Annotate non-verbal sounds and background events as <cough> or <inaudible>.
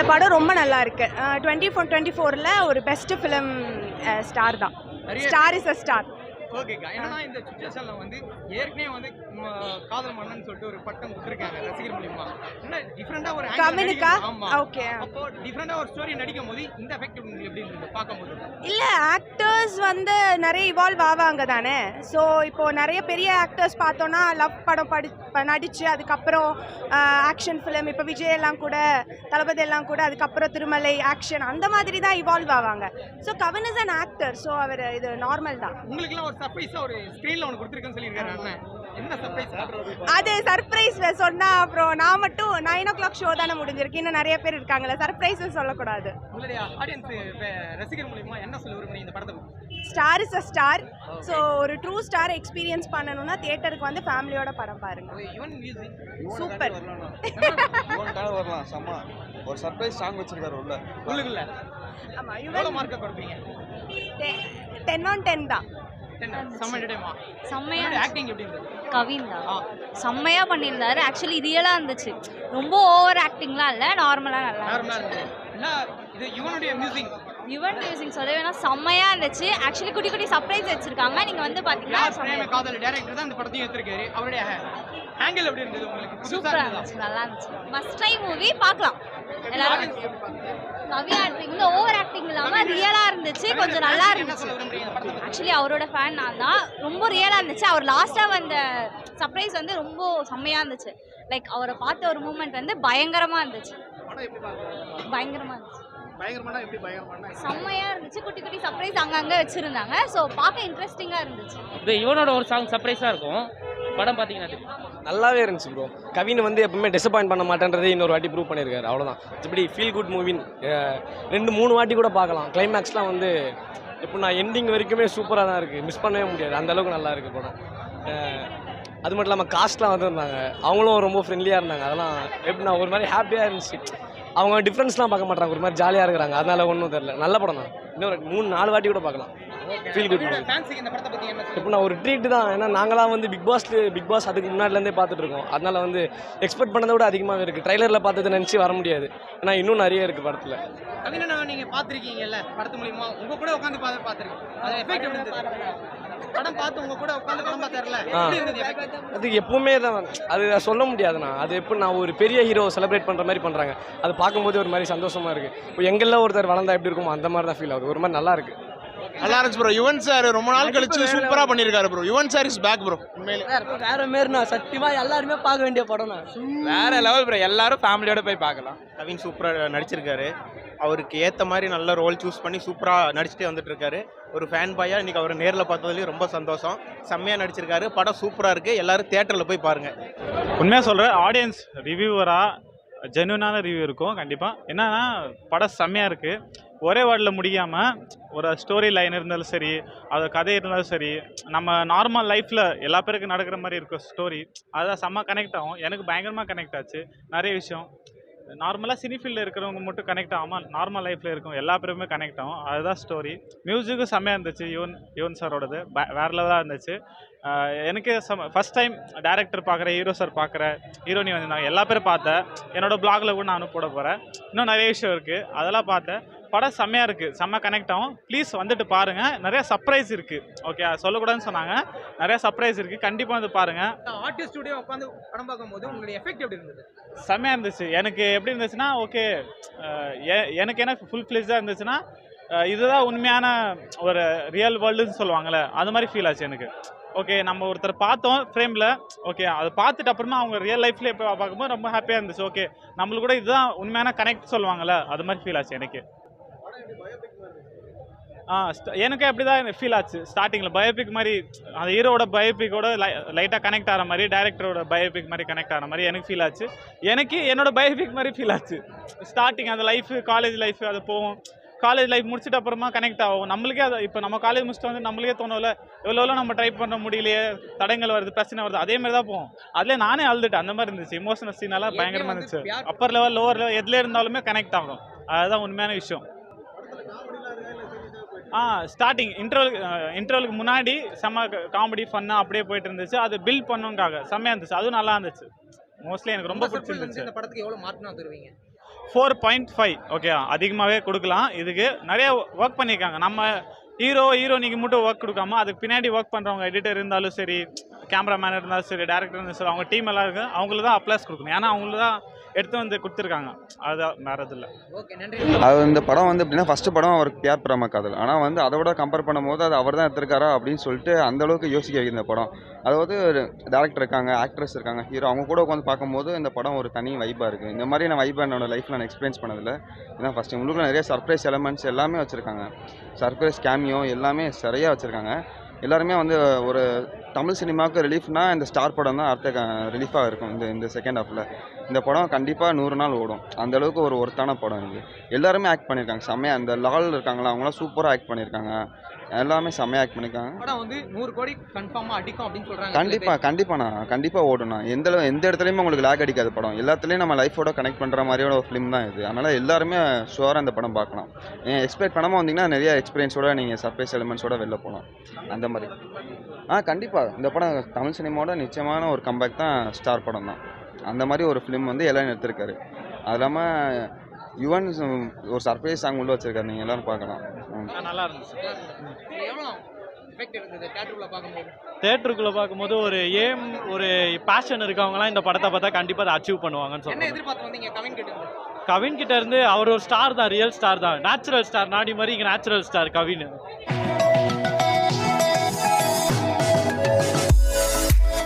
இந்த படம் ரொம்ப நல்லா இருக்கு. டுவெண்ட்டி ஃபோர் டுவெண்ட்டி ஃபோரில் ஒரு பெஸ்ட் ஃபிலிம் ஸ்டார் தான். ஸ்டார் இஸ் அ ஸ்டார் ஓகேக்கா என்னன்னா இந்த சுச்சுவேஷன்ல வந்து ஏற்கனவே வந்து காதல் மன்னன் சொல்லிட்டு ஒரு பட்டம் கொடுத்துருக்காங்க ரசிகர் மூலியமா. என்ன ஒரு ஓகே அப்போ டிஃப்ரெண்டா ஒரு ஸ்டோரி நடிக்கும் போது இந்த எஃபெக்ட் எப்படி இருந்தது? பார்க்கும்போது. இல்லை ஆக்டர்ஸ் வந்து நிறைய இவால்வ் ஆவாங்க தானே? ஸோ இப்போ நிறைய பெரிய ஆக்டர்ஸ் பார்த்தோன்னா லவ் படம் படி நடித்து அதுக்கப்புறம் ஆக்ஷன் ஃபிலிம் இப்போ விஜய் எல்லாம் கூட தளபதி எல்லாம் கூட அதுக்கப்புறம் திருமலை ஆக்ஷன் அந்த மாதிரி தான் இவால்வ் ஆவாங்க. So Kavin is an actor so அவர் இது நார்மல் தான். உங்களுக்குலாம் ஒரு சர்ப்ரைஸாக ஒரு ஸ்க்ரீனில் ஒன்று கொடுத்துருக்கேன்னு சொல்லியிருக்காரு அது சர்ப்ரைஸ் சொன்னா அப்புறம் நான் மட்டும் நைன் ஓ கிளாக் ஷோ தானே முடிஞ்சிருக்கு. இன்னும் நிறைய பேர் இருக்காங்கல்ல சர்ப்ரைஸ் சொல்லக்கூடாது? Star is a star so ஒரு ட்ரூ ஸ்டார் எக்ஸ்பீரியன்ஸ் பண்ணணும்னா தியேட்டருக்கு வந்து ஃபேமிலியோட படம் பாருங்க. சூப்பர் <laughs> வரலாம் செம்ம. ஒரு சர்ப்ரைஸ் சாங் வச்சிருக்காரு உள்ள. உள்ளுக்குள்ள. ஆமா எவ்வளோ யுவன் மார்க்கை கொடுப்பீங்க? டென் ஆன் டென் தான்? செம்மையா ஆக்டிங் ஆ? செம்மையா பண்ணியிருந்தாரு. ஆக்சுவலி ரியலாக இருந்துச்சு. ரொம்ப ஓவர் ஆக்டிங்லாம் இல்லை. நார்மலாக நல்லா நார்மலா இருந்துச்சு. இது யுவனுடைய மியூசிக் யுவன் மியூசிக் சொல்ல வேணா செம்மையா இருந்துச்சு. ஆக்சுவலி குட்டி குட்டி சர்ப்ரைஸ் வச்சிருக்காங்க. நீங்க வந்து பிரேம காதல் டைரக்டர் தான் இந்த படத்தையும் எடுத்திருக்காரு. அவருடைய ஆங்கிள் எப்படி இருந்தது உங்களுக்கு? புதுசா சூப்பரா இருந்ததா? இருந்துச்சு நல்லா இருந்துச்சு. மஸ்ட் ட்ரை மூவி பார்க்கலாம். எல்லாரும் கவி ஆக்டிங் இந்த ஓவர் ஆக்டிங் இல்லாம ரியலா இருந்துச்சு. கொஞ்சம் நல்லா இருந்துச்சு? ஆக்சுவலி அவரோட ஃபேன் நான் தான். ரொம்ப ரியலாக இருந்துச்சு. அவர் லாஸ்ட்டாக வந்த சர்ப்ரைஸ் வந்து ரொம்ப செம்மையாக இருந்துச்சு. லைக் அவரை பார்த்த ஒரு மூமெண்ட் வந்து பயங்கரமாக இருந்துச்சு. பயங்கரமாக இருந்துச்சு. பயங்கரமான எப்படி பயங்கரமான? செம்மையாக இருந்துச்சு. குட்டி குட்டி சர்ப்ரைஸ் அங்கங்கே வச்சுருந்தாங்க. ஸோ பார்க்க இன்ட்ரெஸ்டிங்காக இருந்துச்சு. இது இவனோட ஒரு சாங் சர்ப்ரைஸாக இருக்கும். படம் பார்த்தீங்கன்னா தெரியும். நல்லாவே இருந்துச்சு ப்ரோ கவின் வந்து எப்பவுமே டிசப்பாயின்ட் பண்ண மாட்டேன்றதே இன்னொரு வாட்டி ப்ரூவ் பண்ணியிருக்காரு. அவ்வளோதான் இப்படி ஃபீல் குட் மூவின் ரெண்டு மூணு வாட்டி கூட பார்க்கலாம். கிளைமேக்ஸ்லாம் வந்து இப்போ நான் எண்டிங் வரைக்குமே சூப்பராக தான் இருக்குது மிஸ் பண்ணவே முடியாது. அந்த அளவுக்கு நல்லா இருக்குது படம். அது மட்டும் இல்லாமல் காஸ்ட்லாம் வந்திருந்தாங்க. அவங்களும் ரொம்ப ஃப்ரெண்ட்லியாக இருந்தாங்க. அதெல்லாம் எப்படின்னா ஒரு மாதிரி ஹாப்பியாக இருந்துச்சு. அவங்க டிஃப்ரென்ஸ்லாம் பார்க்க மாட்டாங்க ஒரு மாதிரி ஜாலியாக இருக்கிறாங்க. அதனால ஒன்றும் தெரியல. நல்ல படம் தான். இன்னொரு மூணு நாலு வாட்டி கூட பார்க்கலாம். என்ன சொல்ல இப்போ நான் ஒரு ட்ரீட் தான். ஏன்னா நாங்களாம் வந்து பிக் பாஸ் பிக் பாஸ் அதுக்கு முன்னாடிலேருந்தே பார்த்துட்டு இருக்கோம். அதனால வந்து எக்ஸ்பெக்ட் பண்ணதை விட அதிகமாக இருக்குது ட்ரைலரில் பார்த்ததை நினச்சி வர முடியாது. ஏன்னா இன்னும் நிறைய இருக்குது படத்தில். கவினா பாத்திருக்கீங்கல்ல படத்து மூலியமா. உங்க கூட உட்காந்து பார்த்து பாத்திருக்கீங்க எப்படி படம் பார்த்து உங்க கூட உட்காந்து படம் பார்த்தாருல. எப்படி? அது எப்பவுமே தான் அது சொல்ல முடியாதுண்ணா. அது எப்போ நான் ஒரு பெரிய ஹீரோ செலிப்ரேட் பண்ணுற மாதிரி பண்ணுறாங்க அது பார்க்கும்போது ஒரு மாதிரி சந்தோஷமாக இருக்குது இப்போ எங்கெல்லாம் ஒருத்தர் வளர்ந்தா எப்படி இருக்குமோ அந்த மாதிரி தான் ஃபீல் ஆகுது. ஒரு மாதிரி நல்லா இருக்குது நல்லா இருந்துச்சு ப்ரோ யுவன் சார் ரொம்ப நாள் கழிச்சு சூப்பரா பண்ணிருக்காரு bro Yuvan sir is back bro வேற மாரிண்ணா. சத்தியமா எல்லாருமே பார்க்க வேண்டிய படம்ண்ணா. வேற லெவல் ப்ரோ எல்லாரும் ஃபேமிலியோட போய் பார்க்கலாம். கவின் சூப்பரா நடிச்சிருக்காரு. அவருக்கு ஏற்ற மாதிரி நல்ல ரோல் சூஸ் பண்ணி சூப்பராக நடிச்சுட்டே வந்துட்டுருக்காரு. ஒரு ஃபேன் பாயாக இன்றைக்கி அவர் நேரில் பார்த்ததுலேயும் ரொம்ப சந்தோஷம். செம்மையாக நடிச்சிருக்காரு. படம் சூப்பராக இருக்குது எல்லோரும் தேட்டரில் போய் பாருங்கள் உண்மையாக சொல்கிறேன் ஆடியன்ஸ் ரிவ்யூவராக ஜென்யூனான ரிவ்யூ இருக்கும் கண்டிப்பாக என்னன்னா படம் செம்மையாக இருக்குது ஒரே வேர்டில் முடியாமல் ஒரு ஸ்டோரி லைன் இருந்தாலும் சரி அது கதை இருந்தாலும் சரி நம்ம நார்மல் லைஃப்பில் எல்லா பேருக்கும் நடக்கிற மாதிரி இருக்கும் ஸ்டோரி அதான் செம்ம கனெக்ட் ஆகும். எனக்கு பயங்கரமாக கனெக்ட் ஆச்சு. நிறைய விஷயம். நார்மலாக சினி ஃபீல்டில் இருக்கிறவங்க மட்டும் கனெக்ட் ஆகாமல் நார்மல் லைஃப்பில் இருக்கும் எல்லா பேருமே கனெக்ட் ஆகும். அதுதான் ஸ்டோரி மியூசிக்கும் செம்மையாக இருந்துச்சு யுவன் யுவன் சாரோடது ப- வேற லெவலாக இருந்துச்சு. எனக்கு சம ஃபஸ்ட் டைம் டேரக்டர் பார்க்குற ஹீரோ சார் பார்க்குற ஹீரோனி வந்திருந்தாங்க. எல்லா பேரும் பார்த்தேன். என்னோட பிளாகில் கூட நானும் போட போகிறேன் இன்னும் நிறைய விஷயம் இருக்குது அதெல்லாம் பார்த்தேன். படம் செம்மையாக இருக்குது செம்ம கனெக்ட் ஆகும். ப்ளீஸ் வந்துட்டு பாருங்கள் நிறைய சர்ப்ரைஸ் இருக்குது ஓகே சொல்லக்கூடாதுன்னு சொன்னாங்க. நிறைய சர்ப்ரைஸ் இருக்குது கண்டிப்பாக வந்து பாருங்கள் ஆர்டிஸ்ட் ஸ்டுடியோ உட்காந்து படம் பார்க்கும்போது உங்களுடைய எஃபெக்ட் எப்படி இருந்தது? செம்மையாக இருந்துச்சு. எனக்கு எப்படி இருந்துச்சுன்னா ஓகே எனக்கு என்ன ஃபுல் ஃப்ளெஜாக இருந்துச்சுன்னா இதுதான் உண்மையான ஒரு ரியல் வேர்ல்டுன்னு சொல்லுவாங்கள்ல அது மாதிரி ஃபீல் ஆச்சு எனக்கு. ஓகே நம்ம ஒருத்தர் பார்த்தோம் ஃப்ரேமில் ஓகே அதை பார்த்துட்டு அப்புறமா அவங்க ரியல் லைஃப்ல இப்போ பார்க்கும்போது ரொம்ப ஹாப்பியாக இருந்துச்சு. ஓகே நம்மளுக்கு கூட இதுதான் உண்மையான கனெக்ட் சொல்லுவாங்கள்ல அது மாதிரி ஃபீல் ஆச்சு எனக்கு. ஆ எனக்கு அப்படி தான் ஃபீல் ஆச்சு. ஸ்டார்டிங்கில் பயோபிக் மாதிரி அந்த ஹீரோட பயோபிக்கோட லைட்டாக கனெக்ட் ஆகிற மாதிரி டேரக்டரோட பயோபிக் மாதிரி கனெக்ட் ஆகிற மாதிரி எனக்கு ஃபீல் ஆச்சு. எனக்கு என்னோட பயோபிக் மாதிரி ஃபீல் ஆச்சு. ஸ்டார்டிங் அந்த லைஃப் காலேஜ் லைஃப் அது போகும். காலேஜ் லைஃப் முடிச்சிட்ட அப்புறமா கனெக்ட் ஆகும். நம்மளுக்கே அது இப்போ நம்ம காலேஜ் முடிச்சுட்டு வந்து நம்மளுக்கே தோணும்ல எவ்வளோ நம்ம ட்ரை பண்ண முடியலையே தடங்கள் வருது பிரச்சனை வருது அதே மாதிரி தான் போகும். அதுலேயே நானே அழுதுட்டேன். அந்த மாதிரி இருந்துச்சு. இமோஷனல் சீனெல்லாம் பயங்கரமாக இருந்துச்சு. அப்பர் லெவல் லோவர் லெவல் எதுல இருந்தாலுமே கனெக்ட் ஆகும். அதுதான் உண்மையான விஷயம். ஆ ஸ்டார்டிங் இன்டர்வல் இன்டர்வலுக்கு முன்னாடி செம்ம காமெடி ஃபன்னாக அப்படியே போயிட்டு இருந்துச்சு. அது பில்ட் பண்ணுங்காக செம்மையாக இருந்துச்சு. அதுவும் நல்லா இருந்துச்சு. மோஸ்ட்லி எனக்கு ரொம்ப பிடிச்சிருந்துச்சு. இந்த படத்துக்கு எவ்வளவு மார்க்னா தருவீங்க? ஃபோர் பாயிண்ட் ஃபைவ் ஓகே அதிகமாகவே கொடுக்கலாம். இதுக்கு நிறைய ஒர்க் பண்ணியிருக்காங்க நம்ம ஹீரோ ஹீரோனிக்கு மட்டும் ஒர்க் கொடுக்காம அதுக்கு பின்னாடி ஒர்க் பண்ணுறவங்க எடிட்டர் இருந்தாலும் சரி கேமராமேன் இருந்தாலும் சரி டேரக்டர் இருந்தாலும் சரி அவங்க டீம் எல்லாம் இருக்கு. அவங்களுக்கு தான் அப்ளாஸ் கொடுக்கணும். ஏன்னா அவங்களுக்கு தான் எடுத்து வந்து கொடுத்துருக்காங்க. அதுதான் வேறு இது இல்லை. ஓகே நன்றி. அது இந்த படம் வந்து எப்படின்னா ஃபஸ்ட்டு படம் அவருக்கு பியார் பிரம காதல். ஆனால் வந்து அதை விட கம்பேர் பண்ணும்போது அது அவர் தான் எடுத்திருக்காரா அப்படின்னு சொல்லிட்டு அந்த அளவுக்கு யோசிக்க வைக்குது இந்த படம். அதாவது டேரக்டர் இருக்காங்க ஆக்ட்ரஸ் இருக்காங்க ஹீரோ அவங்க கூட உட்காந்து பார்க்கும்போது இந்த படம் ஒரு தனி வைப்பாக இருக்குது இந்த மாதிரி நான் வைப்பாக என்னோட லைஃப்பில் நான் எக்ஸ்பீரியன்ஸ் பண்ணதில்லை. இதான் ஃபஸ்ட்டு உங்களுக்கு நிறைய சர்ப்ரைஸ் எலமெண்ட்ஸ் எல்லாமே வச்சுருக்காங்க. சர்ப்ரைஸ் கேமியோ எல்லாமே சரியாக வச்சுருக்காங்க. எல்லாருமே வந்து ஒரு தமிழ் சினிமாவுக்கு ரிலீஃப்னா இந்த ஸ்டார் படம் தான் அடுத்த ரிலீஃபாக இருக்கும் இந்த இந்த செகண்ட் ஹாஃபில் இந்த படம் கண்டிப்பாக நூறு நாள் ஓடும். அந்த அளவுக்கு ஒரு ஒருத்தான படம் இது. எல்லாருமே ஆக்ட் பண்ணியிருக்காங்க செம்மையாக அந்த லால் இருக்காங்களா அவங்களாம் சூப்பராக ஆக்ட் பண்ணியிருக்காங்க எல்லாமே செம்மையாக ஆக்ட் பண்ணியிருக்காங்க படம் வந்து நூறு கோடி கன்ஃபார்மா அடிக்கும் அப்படின்னு சொல்றாங்க கண்டிப்பாக கண்டிப்பாகண்ணா கண்டிப்பாக ஓடும்ண்ணா எந்த அளவு- எந்த இடத்துலையுமே உங்களுக்கு லேக் அடிக்காது படம். எல்லாத்துலேயும் நம்ம லைஃபோட கனெக்ட் பண்ணுற மாதிரியோட ஒரு ஃபிலிம் தான் இது. அதனால் எல்லாருமே ஷுவராக இந்த படம் பார்க்கலாம். எக்ஸ்பெக்ட் பண்ணாமல் வந்தீங்கன்னா நிறைய எக்ஸ்பீரியன்ஸோட நீங்கள் சர்ப்ரைஸ் எலிமெண்ட்ஸோட வெளில போகலாம். அந்த மாதிரி. ஆ கண்டிப்பாக இந்த படம் தமிழ் சினிமாவோட நிச்சயமான ஒரு கம்பேக் தான் ஸ்டார் படம் தான். அந்த மாதிரி ஒரு ஃபிலிம் வந்து எல்லாரும் எடுத்திருக்காரு. அது இல்லாமல் யுவன் ஒரு சர்ப்ரைஸ் சாங் உள்ள வச்சிருக்காரு. நீங்கள் எல்லாரும் பார்க்கலாம். நல்லா இருந்துச்சு. தேட்டருக்குள்ள பார்க்கும்போது? ஒரு ஏம் ஒரு பேஷன் இருக்கவங்கலாம் இந்த படத்தை பார்த்தா கண்டிப்பாக அதை அச்சீவ் பண்ணுவாங்கன்னு சொல்லுவாங்க? கவின் கிட்ட இருந்து? அவர் ஒரு ஸ்டார் தான் ரியல் ஸ்டார் தான். நேச்சுரல் ஸ்டார் நாடி மாதிரி இங்கே நேச்சுரல் ஸ்டார் கவின்.